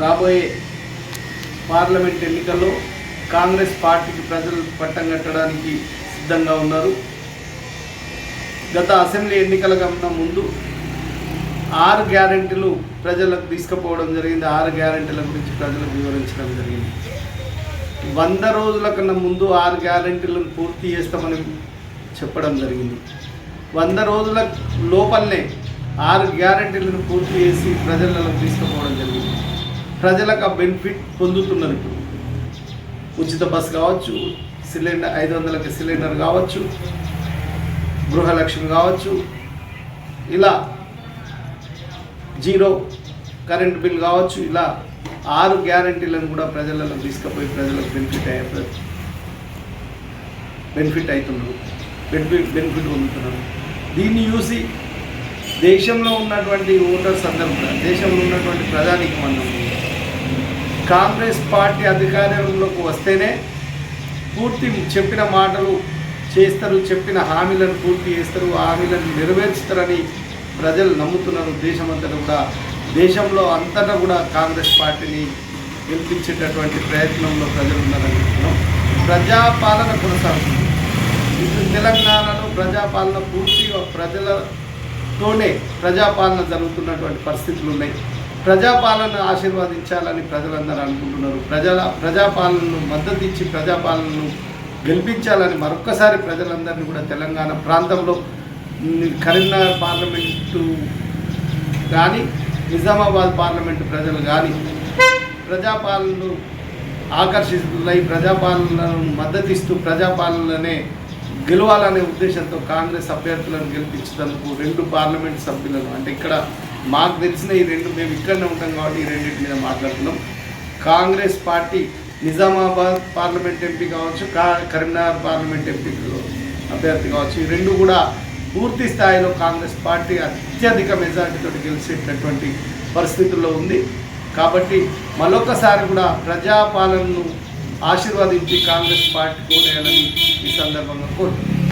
రాబోయే పార్లమెంట్ ఎన్నికల్లో కాంగ్రెస్ పార్టీకి ప్రజలు పట్టం కట్టడానికి సిద్ధంగా ఉన్నారు. గత అసెంబ్లీ ఎన్నికల కన్నా ముందు ఆరు గ్యారెంటీలు ప్రజలకు తీసుకుపోవడం జరిగింది. ఆరు గ్యారంటీల గురించి ప్రజలకు వివరించడం జరిగింది. వంద రోజుల కన్నా ముందు ఆరు గ్యారెంటీలను పూర్తి చేస్తామని చెప్పడం జరిగింది. వంద రోజుల లోపలనే ఆరు గ్యారెంటీలను పూర్తి చేసి ప్రజలకు తీసుకుపోవడం జరిగింది. ప్రజలకు ఆ బెనిఫిట్ పొందుతున్నారు ఇప్పుడు. ఉచిత బస్ కావచ్చు సిలిండర్ ఐదు వందలకి సిలిండర్ కావచ్చు గృహలక్ష్మి కావచ్చు ఇలా జీరో కరెంట్ బిల్ కావచ్చు ఇలా ఆరు గ్యారంటీలను కూడా ప్రజలలో తీసుకుపోయి ప్రజలకు బెనిఫిట్ అయ్యే బెనిఫిట్ అవుతున్నారు. బెనిఫిట్ బెనిఫిట్ పొందుతున్నారు. దీన్ని చూసి దేశంలో ఉన్నటువంటి ఓటర్స్ అందరూ కూడా దేశంలో ఉన్నటువంటి ప్రధానికి మనం కాంగ్రెస్ పార్టీ అధికారంలోకి వస్తేనే పూర్తి చెప్పిన మాటలు చేస్తారు చెప్పిన హామీలను పూర్తి చేస్తారు హామీలను నెరవేర్చుతారని ప్రజలు నమ్ముతున్నారు. దేశమంతటా కూడా దేశంలో అంతటా కూడా కాంగ్రెస్ పార్టీని గెలిపించేటటువంటి ప్రయత్నంలో ప్రజలు ఉన్నారని ప్రజాపాలన కొనసాగుతుంది. ఇప్పుడు తెలంగాణలో ప్రజాపాలన పూర్తిగా ప్రజలతోనే ప్రజాపాలన జరుగుతున్నటువంటి పరిస్థితులు ఉన్నాయి. ప్రజాపాలన ఆశీర్వదించాలని ప్రజలందరూ అనుకుంటున్నారు. ప్రజల ప్రజాపాలనను మద్దతు ఇచ్చి ప్రజాపాలనను గెలిపించాలని మరొక్కసారి ప్రజలందరినీ కూడా తెలంగాణ ప్రాంతంలో కరీంనగర్ పార్లమెంటు కానీ నిజామాబాద్ పార్లమెంటు ప్రజలు కానీ ప్రజాపాలనను ఆకర్షితులై ప్రజాపాలనను మద్దతిస్తూ ప్రజాపాలననే గెలవాలనే ఉద్దేశంతో కాంగ్రెస్ అభ్యర్థులను గెలిపించేందుకు రెండు పార్లమెంట్ సభ్యులను అంటే ఇక్కడ మాకు తెలిసిన ఈ రెండు మేము ఇక్కడనే ఉంటాం కాబట్టి ఈ రెండింటి మీద మాట్లాడుతున్నాం. Congress party Nizamabad parliament MP కావచ్చు కా కరీంనగర్ పార్లమెంట్ ఎంపీ అభ్యర్థి కావచ్చు ఈ రెండు కూడా పూర్తి స్థాయిలో కాంగ్రెస్ పార్టీ అత్యధిక మెజారిటీతో గెలిచేటటువంటి పరిస్థితుల్లో ఉంది. కాబట్టి మరొకసారి కూడా ప్రజాపాలనను ఆశీర్వదించి కాంగ్రెస్ పార్టీ కోటేయాలని ఈ సందర్భంగా కోరుతున్నాను